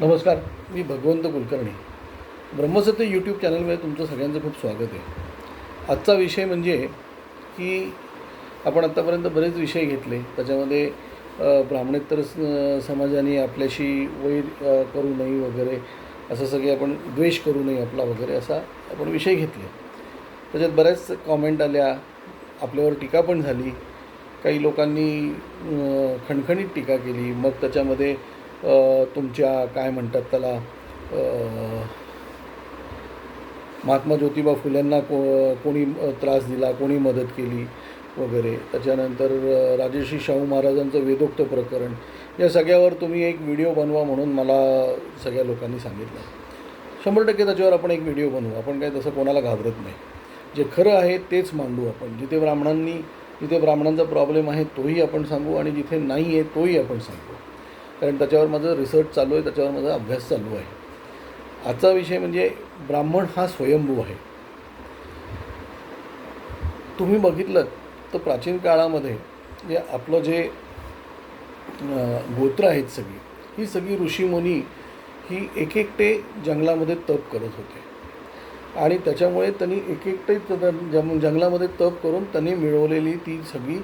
नमस्कार मी भगवंत कुलकर्णी. ब्रह्मसत्य यूट्यूब चॅनलमध्ये तुमचं सगळ्यांचं खूप स्वागत आहे. आजचा विषय म्हणजे की आपण आत्तापर्यंत बरेच विषय घेतले. त्याच्यामध्ये ब्राह्मणेतर समाजाने आपल्याशी वैर करू नये वगैरे असं सगळे आपण द्वेष करू नये आपला वगैरे असा आपण विषय घेतले. त्याच्यात बऱ्याच कॉमेंट आल्या आपल्यावर टीका पण झाली. काही लोकांनी खणखणीत टीका केली. मग त्याच्यामध्ये तुमच्या काय म्हणतात त्याला महात्मा ज्योतिबा फुल्यांना को कोणी त्रास दिला कोणी मदत केली वगैरे. त्याच्यानंतर राजर्षी शाहू महाराजांचं वेदोक्त प्रकरण. या सगळ्यावर तुम्ही एक व्हिडिओ बनवा म्हणून मला सगळ्या लोकांनी सांगितलं. शंभर टक्के त्याच्यावर आपण एक व्हिडिओ बनवू. आपण काय तसं कोणाला घाबरत नाही. जे खरं आहे तेच मांडू आपण. जिथे ब्राह्मणांनी जिथे ब्राह्मणांचा प्रॉब्लेम आहे तोही आपण सांगू आणि जिथे नाही आहे तोही आपण सांगू. कारण त्याच्यावर माझं रिसर्च चालू आहे त्याच्यावर माझा अभ्यास चालू आहे. आजचा विषय म्हणजे ब्राह्मण हा स्वयंभू आहे. तुम्ही बघितलं तर प्राचीन काळामध्ये जे आपलं जे गोत्र आहेत सगळी ही सगळी ऋषीमुनी ही एक एकटे जंगलामध्ये तप करत होते. आणि त्याच्यामुळे त्यांनी एक एकटे जंगलामध्ये तप करून त्यांनी मिळवलेली ती सगळी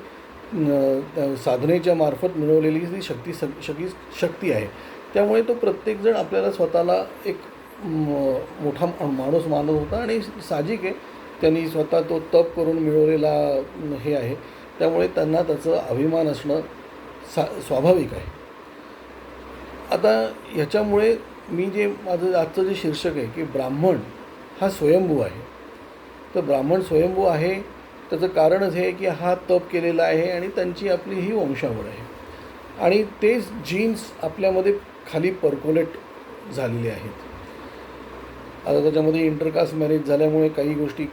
साधनेच्या मार्फत मिळवलेली जी शक्ती सग सगळी शक्ती आहे त्यामुळे तो प्रत्येकजण आपल्याला स्वतःला एक म- मोठा माणूस मानत होता आणि साहजिक आहे त्यांनी स्वतः तो तप करून मिळवलेला हे आहे. त्यामुळे त्यांना त्याचं अभिमान असणं सा स्वाभाविक आहे. आता ह्याच्यामुळे मी जे माझं आजचं जे शीर्षक आहे की ब्राह्मण हा स्वयंभू आहे. तर ब्राह्मण स्वयंभू आहे त्याचं कारणच हे की हा तप केलेला आहे आणि त्यांची आपली ही वंशावळ आहे. आणि तेच जीन्स आपल्यामध्ये खाली पर्कोलेट झालेले आहेत. आता त्याच्यामध्ये इंटरकास्ट मॅरेज झाल्यामुळे काही गोष्टी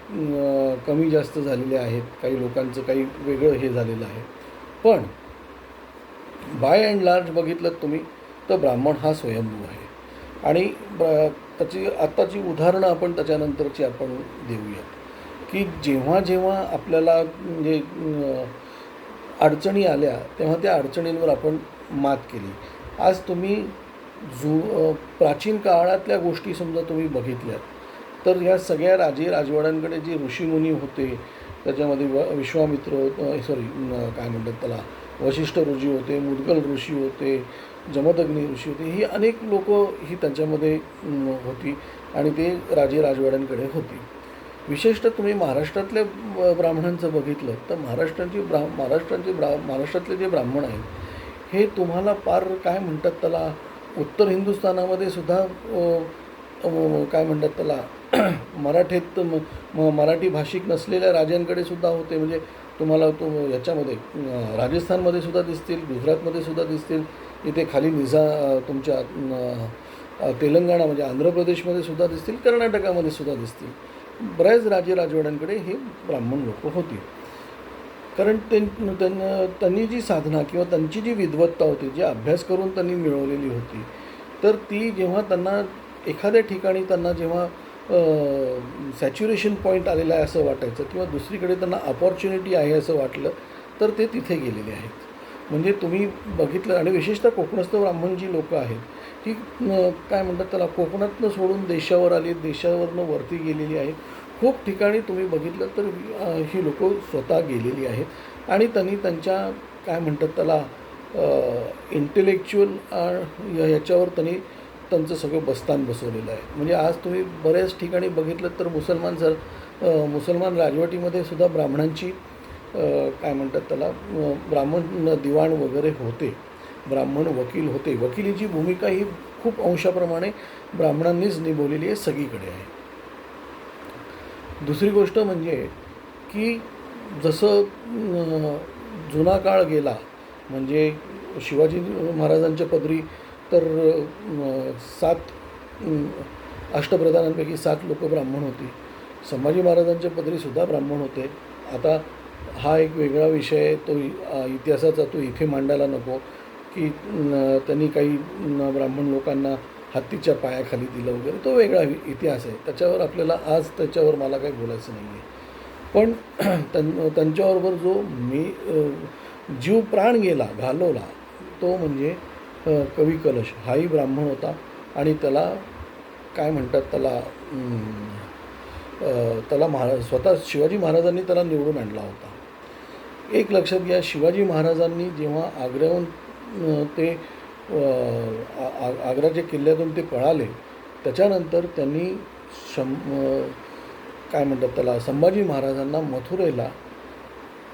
कमी जास्त झालेल्या आहेत. काही लोकांचं काही वेगळं हे झालेलं आहे. पण बाय अँड लार्ज बघितलं तुम्ही तर ब्राह्मण हा स्वयंभू आहे. आणि त्याची आत्ताची उदाहरणं आपण त्याच्यानंतरची आपण देऊयात. की जेव्हा जेव्हा आपल्याला म्हणजे अडचणी आल्या तेव्हा त्या अडचणींवर आपण मात केली. आज तुम्ही जु प्राचीन काळातल्या गोष्टी समजा तुम्ही बघितल्यात तर ह्या सगळ्या राजे राजवाड्यांकडे जे ऋषीमुनी होते त्याच्यामध्ये व विश्वामित्र सॉरी काय म्हणतात त्याला वशिष्ठ ऋषी होते मुदगल ऋषी होते जमदग्नी ऋषी होते ही अनेक लोक ही त्यांच्यामध्ये होती आणि ते राजे राजवाड्यांकडे होती. विशेषतः तुम्ही महाराष्ट्रातल्या ब- ब्राह्मणांचं बघितलं तर महाराष्ट्राची ब्रा महाराष्ट्रांचे ब्रा महाराष्ट्रातले जे ब्राह्मण आहेत हे तुम्हाला पार काय म्हणतात त्याला? उत्तर हिंदुस्थानामध्ये सुद्धा काय म्हणतात त्याला? मराठीत म- म- मराठी भाषिक नसलेल्या राजांकडे सुद्धा होते. म्हणजे तुम्हाला तो याच्यामध्ये राजस्थानमध्ये सुद्धा दिसतील गुजरातमध्ये सुद्धा दिसतील. इथे खाली निझा तुमच्या तेलंगणा म्हणजे आंध्र प्रदेशमध्ये सुद्धा दिसतील कर्नाटकामध्ये सुद्धा दिसतील. बऱ्याच राजे राजवाड्यांकडे हे ब्राह्मण लोक होती. कारण त्यां त्यांनी जी साधना किंवा त्यांची जी विद्वत्ता होती जी अभ्यास करून त्यांनी मिळवलेली होती तर ती जेव्हा त्यांना एखाद्या ठिकाणी त्यांना जेव्हा सॅच्युरेशन पॉईंट आलेला आहे असं वाटायचं किंवा दुसरीकडे त्यांना अपॉर्च्युनिटी आहे असं वाटलं तर ते तिथे गेलेले आहेत. म्हणजे तुम्ही बघितलं आणि विशेषतः कोकणस्थ ब्राह्मण जी लोकं आहेत ती काय म्हणतात त्याला कोकणातनं सोडून देशावर आली देशावरनं वरती गेलेली आहेत. खूप ठिकाणी तुम्ही बघितलं तर ही लोकं स्वतः गेलेली आहेत. आणि त्यांनी त्यांच्या काय म्हणतात त्याला इंटेलेक्च्युअल याच्यावर त्यांनी त्यांचं सगळं बस्तान बसवलेलं आहे. म्हणजे आज तुम्ही बऱ्याच ठिकाणी बघितलं तर मुसलमान सर मुसलमान राजवटीमध्ये सुद्धा ब्राह्मणांची काय म्हणतात त्याला ब्राह्मण दिवाण वगैरे होते ब्राह्मण वकील होते. वकिलीची भूमिका ही खूप अंशाप्रमाणे ब्राह्मणांनीच निभवलेली आहे सगळीकडे आहे. दुसरी गोष्ट म्हणजे की जसं जुना काळ गेला म्हणजे शिवाजी महाराजांच्या पदरी तर सात अष्टप्रधानांपैकी सात लोक ब्राह्मण होती. संभाजी महाराजांच्या पदरीसुद्धा ब्राह्मण होते. आता हा एक वेगळा विषय आहे. तो इतिहासाचा तो इथे मांडायला नको की त्यांनी काही ब्राह्मण लोकांना हत्तीच्या पायाखाली दिलं वगैरे. तो वेगळा इतिहास आहे. त्याच्यावर आपल्याला आज त्याच्यावर मला काही बोलायचं नाही आहे. पण त्यां त्यांच्याबरोबर जो मी जीव प्राण गेला घालवला तो म्हणजे कवी कलश. हाही ब्राह्मण होता आणि त्याला काय म्हणतात त्याला त्याला महाराज स्वतः शिवाजी महाराजांनी त्याला निवडून आणला होता. एक लक्षात घ्या शिवाजी महाराजांनी जेव्हा आग्र्याहून ते आग्राच्या किल्ल्यातून ते पळाले त्याच्यानंतर त्यांनी शं काय म्हणतात त्याला संभाजी महाराजांना मथुरेला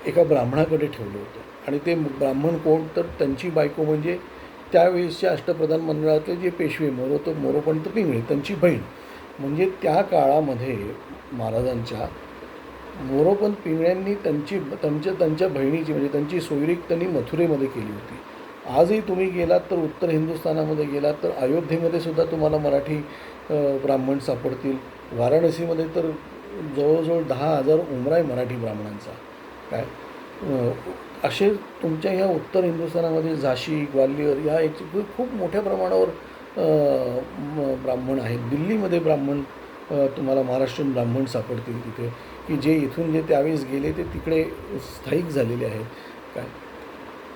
एका ब्राह्मणाकडे ठेवलं होतं. आणि ते ब्राह्मण कोण? तर त्यांची बायको म्हणजे त्यावेळेसच्या अष्टप्रधान मंडळातले जे पेशवे मोरो मोरोपंत पिंगळे त्यांची बहीण. म्हणजे त्या काळामध्ये महाराजांच्या मोरोपंत पिंगळ्यांनी त्यांची त्यांच्या त्यांच्या बहिणीची म्हणजे त्यांची सोयरीक त्यांनी मथुरेमध्ये केली होती. आजही तुम्ही गेलात तर उत्तर हिंदुस्थानामध्ये गेलात तर अयोध्येमध्ये सुद्धा तुम्हाला मराठी ब्राह्मण सापडतील. वाराणसीमध्ये तर जवळजवळ दहा हजार उमरा आहे मराठी ब्राह्मणांचा. काय? असे तुमच्या ह्या उत्तर हिंदुस्थानामध्ये झाशी ग्वाल्हेर ह्या एक खूप मोठ्या प्रमाणावर ब्राह्मण आहेत. दिल्लीमध्ये ब्राह्मण तुम्हाला महाराष्ट्रीयन ब्राह्मण सापडतील तिथे. की जे इथून जे त्यावेळेस गेले ते तिकडे स्थायिक झालेले आहेत. काय?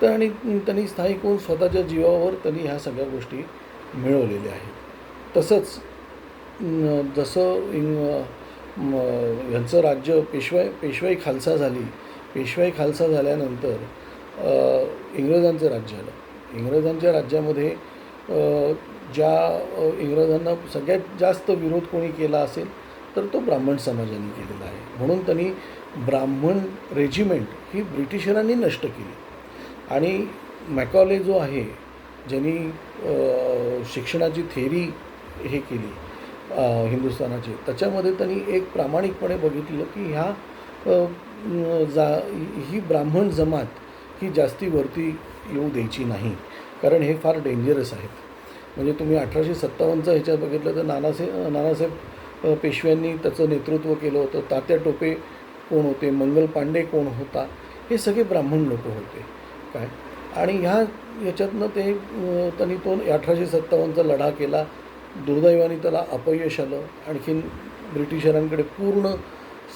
तर आणि त्यांनी स्थायिक होऊन स्वतःच्या जीवावर त्यांनी ह्या सगळ्या गोष्टी मिळवलेल्या आहेत. तसंच जसं इंग ह्यांचं राज्य पेशवाई पेशवाई खालसा झाली. पेशवाई खालसा झाल्यानंतर इंग्रजांचं राज्य आलं. इंग्रजांच्या राज्यामध्ये ज्या इंग्रजांना सगळ्यात जास्त विरोध कोणी केला असेल तर तो ब्राह्मण समाजाने केलेला आहे. म्हणून त्यांनी ब्राह्मण रेजिमेंट ही ब्रिटिशरांनी नष्ट केली. आणि मॅकॉले जो आहे ज्यांनी शिक्षणाची थेरी हे केली हिंदुस्थानाची त्याच्यामध्ये त्यांनी एक प्रामाणिकपणे बघितलं की ह्या जा ही ब्राह्मण जमात ही जास्ती वरती येऊ द्यायची नाही. कारण हे फार डेंजरस आहेत. म्हणजे तुम्ही अठराशे सत्तावन्नचं ह्याच्यात बघितलं तर नानासाहेब नानासाहेब पेशव्यांनी त्याचं नेतृत्व केलं होतं. तात्या टोपे कोण होते? मंगल पांडे कोण होता? हे सगळे ब्राह्मण लोक होते. काय? आणि ह्या याच्यातनं ते त्यांनी तो अठराशे सत्तावन्नचा लढा केला. दुर्दैवाने त्याला अपयश आलं. आणखीन ब्रिटिशरांकडे पूर्ण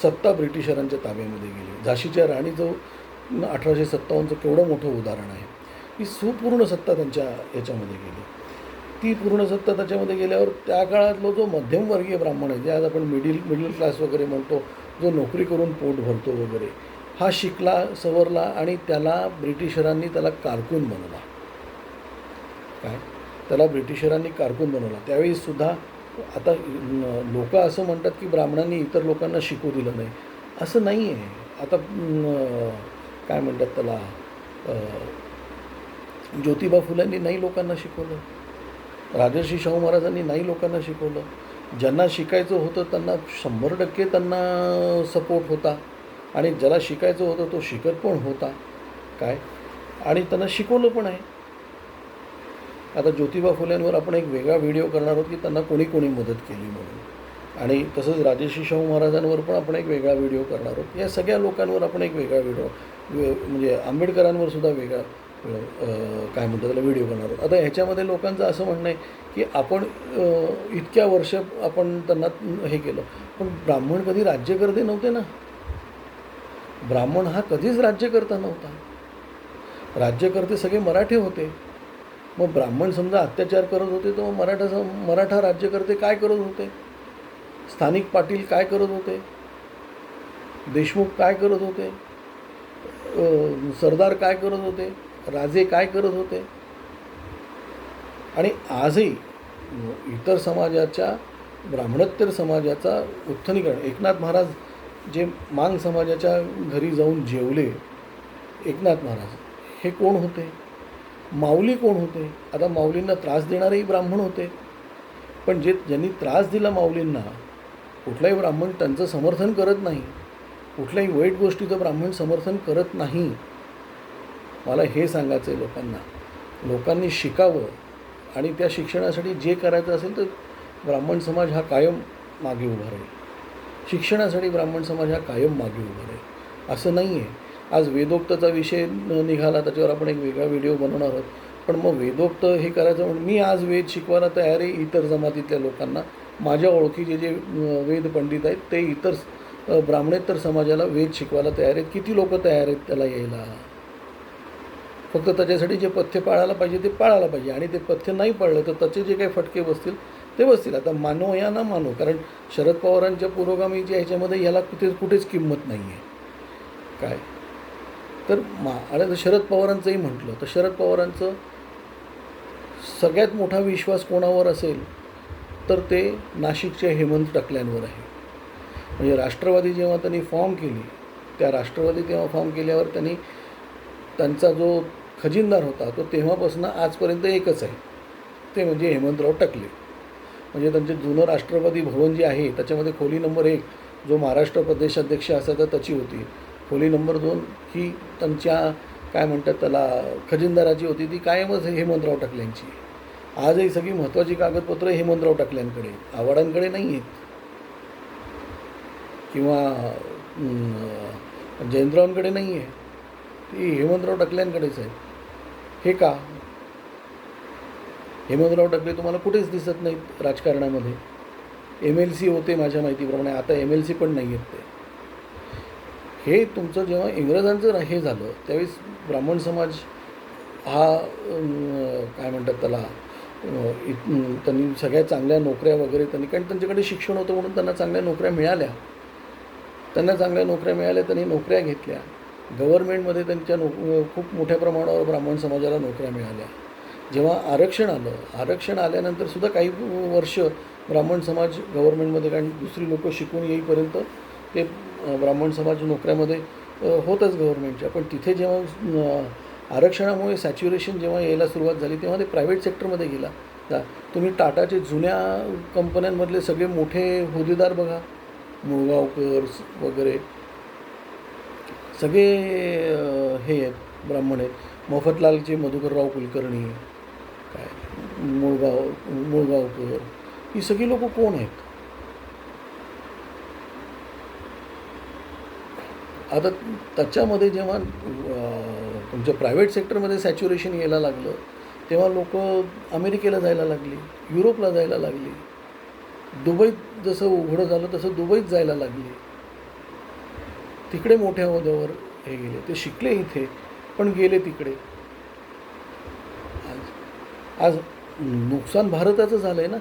सत्ता ब्रिटिशरांच्या ताब्यामध्ये गेली. झाशीच्या राणीचं अठराशे सत्तावन्नचं केवढं मोठं उदाहरण आहे. ही सुपूर्ण सत्ता त्यांच्या याच्यामध्ये गेली. ती पूर्ण सत्ता त्याच्यामध्ये गेल्यावर त्या काळातला जो मध्यमवर्गीय ब्राह्मण आहे जे आज आपण मिडिल मिडल क्लास वगैरे म्हणतो जो नोकरी करून पोट भरतो वगैरे हा शिकला सवरला आणि त्याला ब्रिटिशरांनी त्याला कारकून बनवला. काय? त्याला ब्रिटिशरांनी कारकून बनवला. त्यावेळी सुद्धा आता लोक असं म्हणतात की ब्राह्मणांनी इतर लोकांना शिकू दिलं नाही. असं नाही आहे आता काय म्हणतात त्याला ज्योतिबा फुल्यांनी नाही लोकांना शिकवलं. राजर्षी शाहू महाराजांनी नाही लोकांना शिकवलं. ज्यांना शिकायचं होतं त्यांना शंभर टक्के त्यांना सपोर्ट होता. आणि ज्याला शिकायचं होतं तो शिकत पण होता. काय? आणि त्यांना शिकवलं पण आहे. आता ज्योतिबा फुल्यांवर आपण एक वेगळा व्हिडिओ करणार आहोत की त्यांना कोणी कोणी मदत केली म्हणून. आणि तसंच राजर्षी शाहू महाराजांवर पण आपण एक वेगळा व्हिडिओ करणार आहोत. या सगळ्या लोकांवर आपण एक वेगळा व्हिडिओ म्हणजे आंबेडकरांवर सुद्धा वेगळा काय म्हणतात त्याला व्हिडिओ करणार आहोत. आता ह्याच्यामध्ये लोकांचं असं म्हणणं आहे की आपण इतक्या वर्ष आपण त्यांना हे केलं. पण ब्राह्मण कधी राज्यकर्ते नव्हते ना. ब्राह्मण हा कधीच राज्यकर्ता नव्हता. राज्यकर्ते सगळे मराठे होते. मग ब्राह्मण समजा अत्याचार करत होते तर मग मराठा सम- मराठा राज्यकर्ते काय करत होते? स्थानिक पाटील काय करत होते? देशमुख काय करत होते? सरदार काय करत होते? राजे काय करत होते? आणि आजही इतर समाजाच्या ब्राह्मणोत्तर समाजाचा उत्थनीकरण एकनाथ महाराज जे मांग समाजाच्या घरी जाऊन जेवले एकनाथ महाराज हे कोण होते? माऊली कोण होते? आता माऊलींना त्रास देणारेही ब्राह्मण होते. पण जे ज्यांनी त्रास दिला माऊलींना कुठलाही ब्राह्मण त्यांचं समर्थन करत नाही. कुठल्याही वाईट गोष्टीचं ब्राह्मण समर्थन करत नाही. मला हे सांगायचं आहे लोकांना. लोकांनी शिकावं आणि त्या शिक्षणासाठी जे करायचं असेल तर ब्राह्मण समाज हा कायम मागे उभा राहील. शिक्षणासाठी ब्राह्मण समाज हा कायम मागे उभा राहील. असं नाही आहे आज वेदोक्तचा विषय निघाला त्याच्यावर आपण एक वेगळा व्हिडिओ बनवणार आहोत. पण मग वेदोक्त हे करायचं म्हणून मी आज वेद शिकवायला तयार आहे इतर जमातीतल्या लोकांना. माझ्या ओळखीचे जे वेद पंडित आहेत ते इतर ब्राह्मणेतर समाजाला वेद शिकवायला तयार आहेत. किती लोक तयार आहेत त्याला यायला? फक्त त्याच्यासाठी जे पथ्य पाळायला पाहिजे ते पाळायला पाहिजे. आणि ते पथ्य नाही पाळलं तर त्याचे जे काही फटके बसतील ते बसतील. आता मानो या ना मानो कारण शरद पवारांच्या पुरोगामीच्या ह्याच्यामध्ये याला कुठे कुठेच किंमत नाही आहे काय? तर मा आणि आता शरद पवारांचंही म्हटलं तर शरद पवारांचं सगळ्यात मोठा विश्वास कोणावर असेल तर ते नाशिकच्या हेमंत टकल्यांवर आहे. म्हणजे राष्ट्रवादी जेव्हा त्यांनी फॉर्म केली त्या राष्ट्रवादी तेव्हा फॉर्म केल्यावर त्यांनी त्यांचा जो खजिनदार होता तो तेव्हापासून आजपर्यंत एकच आहे. ते म्हणजे हेमंतराव टकले. म्हणजे त्यांचे जुनं राष्ट्रपती भवन जे आहे त्याच्यामध्ये खोली नंबर एक जो महाराष्ट्र प्रदेशाध्यक्ष असायचा त्याची होती. खोली नंबर दोन ही त्यांच्या काय म्हणतात त्याला खजिनदाराची होती ती कायमच हेमंतराव टकल्यांची आजही सगळी महत्त्वाची कागदपत्रं हेमंतराव टकल्यांकडे आहेत. आव्हाडांकडे नाही आहेत. किंवा जयंतरावांकडे नाही आहे. ती हेमंतराव टकल्यांकडेच आहे हे का? हेमंतराव टकले तुम्हाला कुठेच दिसत नाहीत राजकारणामध्ये. एम एल सी होते माझ्या माहितीप्रमाणे. आता एम एल सी पण नाही आहेत ते. हे तुमचं जेव्हा इंग्रजांचं हे झालं त्यावेळेस ब्राह्मण समाज हा काय म्हणतात त्याला त्यांनी सगळ्या चांगल्या नोकऱ्या वगैरे त्यांनी कारण त्यांच्याकडे शिक्षण होतं म्हणून त्यांना चांगल्या नोकऱ्या मिळाल्या. त्यांना चांगल्या नोकऱ्या मिळाल्या त्यांनी नोकऱ्या घेतल्या. गव्हर्मेंटमध्ये त्यांच्या नोक खूप मोठ्या प्रमाणावर ब्राह्मण समाजाला नोकऱ्या मिळाल्या. जेव्हा आरक्षण आलं आरक्षण आल्यानंतर सुद्धा काही वर्ष ब्राह्मण समाज गव्हर्मेंटमध्ये कारण दुसरी लोकं शिकून येईपर्यंत ते ब्राह्मण समाज नोकऱ्यामध्ये होतंच होतच गव्हर्मेंटच्या पण तिथे जेव्हा आरक्षणामुळे सॅच्युरेशन जेव्हा यायला सुरुवात झाली तेव्हा ते प्रायव्हेट सेक्टरमध्ये गेला. जा तुम्ही टाटाचे जुन्या कंपन्यांमधले सगळे मोठे होदेदार बघा. मुळगावकर वगैरे सगळे हे आहेत ब्राह्मण आहेत. मोफतलालचे मधुकरराव कुलकर्णी काय मुळगाव मुळगावकर ही सगळी लोक कोण आहेत? आता त्याच्यामध्ये जेव्हा तुमच्या प्रायव्हेट सेक्टरमध्ये सॅच्युरेशन यायला लागलं तेव्हा लोक अमेरिकेला जायला लागली युरोपला जायला लागली. दुबईत जसं उघडं झालं तसं दुबईत जायला लागली. तिकडे मोठ्या होद्यावर हे गेले. ते शिकले इथे पण गेले तिकडे. आज आज नुकसान भारताचं झालं आहे ना?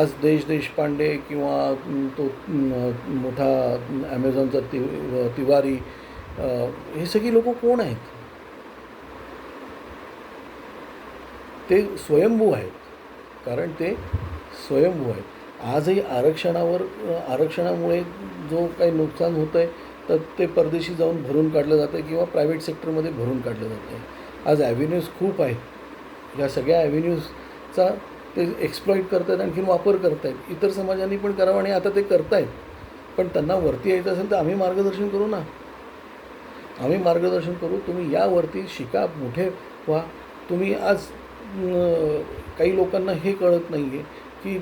आज देश देशपांडे किंवा तो मोठा ॲमेझॉनचा ति तिवारी हे सगळी लोक कोण आहेत? ते स्वयंभू आहेत. कारण ते स्वयंभू आहेत. आजही आरक्षणावर आरक्षणामुळे जो काही नुकसान होतं आहे तर ते परदेशी जाऊन भरून काढलं जातं आहे किंवा प्रायव्हेट सेक्टरमध्ये भरून काढलं जातं आहे आज ॲव्हेन्यूज खूप आहेत. या सगळ्या ॲव्हेन्यूजचा ते एक्सप्लॉईट करतायत आणखीन वापर करतायत. इतर समाजांनी पण करावं आणि आता ते करतायत. पण त्यांना वरती यायचं असेल तर आम्ही मार्गदर्शन करू ना. आम्ही मार्गदर्शन करू. तुम्ही यावरती शिका मोठे व्हा. तुम्ही आज काही लोकांना हे कळत नाही आहे की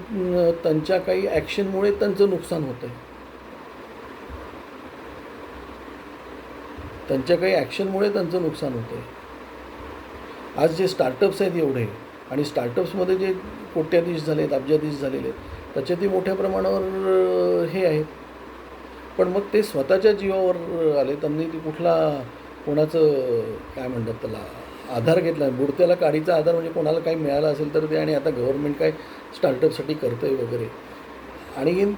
त्यांच्या काही ॲक्शनमुळे त्यांचं नुकसान होतं आहे त्यांच्या काही ॲक्शनमुळे त्यांचं नुकसान होतं आहे आज जे स्टार्टअप्स आहेत एवढे आणि स्टार्टअप्समध्ये जे कोट्याधीश झाले आहेत अब्जाधीश झालेले आहेत त्याच्यातही मोठ्या प्रमाणावर हे आहेत. पण मग ते स्वतःच्या जीवावर आले त्यांनी ती कुठला कोणाचं काय म्हणतात त्याला आधार घेतला बुडत्याला काडीचा आधार म्हणजे कोणाला काही मिळालं असेल तर ते आणि आता गव्हर्नमेंट काय स्टार्टअपसाठी करतं आहे वगैरे. आणि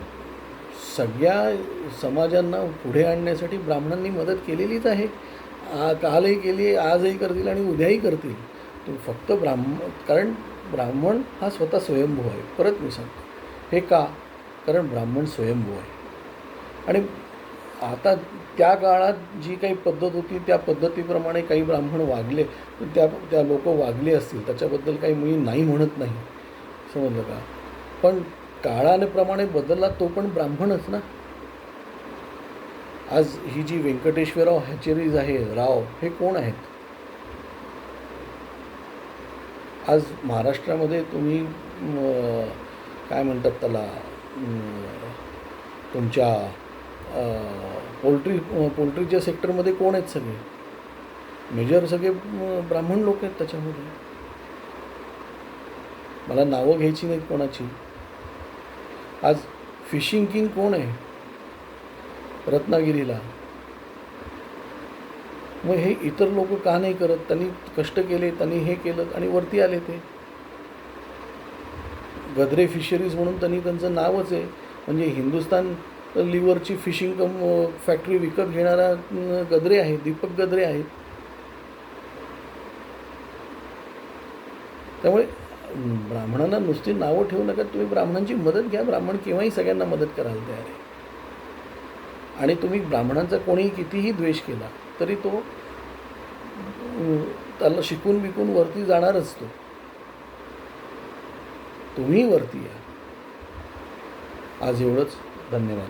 सगळ्या समाजांना पुढे आणण्यासाठी ब्राह्मणांनी मदत केलेलीच आहे. आ कालही केली आजही करतील आणि उद्याही करतील. तो फक्त ब्राह्मण कारण ब्राह्मण हा स्वतः स्वयंभू आहे. परत मी सांगतो हे का? कारण ब्राह्मण स्वयंभू आहे. आणि आता त्या काळात जी काही पद्धत होती त्या पद्धतीप्रमाणे काही ब्राह्मण वागले त्या त्या लोक वागले असतील त्याच्याबद्दल काही मी नाही म्हणत नाही. समजलं का? पण काळाप्रमाणे बदलला तो पण ब्राह्मणच ना? आज ही जी व्यंकटेश्वरराव हॅचेरीज आहे राव हे कोण आहेत? आज महाराष्ट्रामध्ये तुम्ही काय म्हणतात त्याला तुमच्या पोल्ट्री पोल्ट्रीच्या सेक्टरमध्ये कोण आहेत सगळे? मेजर सगळे ब्राह्मण लोक आहेत त्याच्यामध्ये. मला नावं घ्यायची नाहीत कोणाची. आज फिशिंग किंग कोण आहे? रत्नागिरीला. मग हे इतर लोक का नाही करत? त्यांनी कष्ट केले त्यांनी हे केलं आणि वरती आले ते. गद्रे फिशरीज म्हणून त्यांनी त्यांचं नावच आहे. म्हणजे हिंदुस्तान लिव्हरची फिशिंग कम फॅक्टरी विकत घेणारा गद्रे आहे दीपक गद्रे आहेत. त्यामुळे ब्राह्मणांना नुसती नावं ठेवू नका तुम्ही ब्राह्मणांची मदत घ्या ब्राह्मण केव्हाही सगळ्यांना मदत करायला तयार आहे. आणि तुम्ही ब्राह्मणांचा कोणीही कितीही द्वेष केला तरी तो त्याला शिकून विकून वरती जाणारच तो. तुम्ही वरती या. आज एवढंच. धन्यवाद.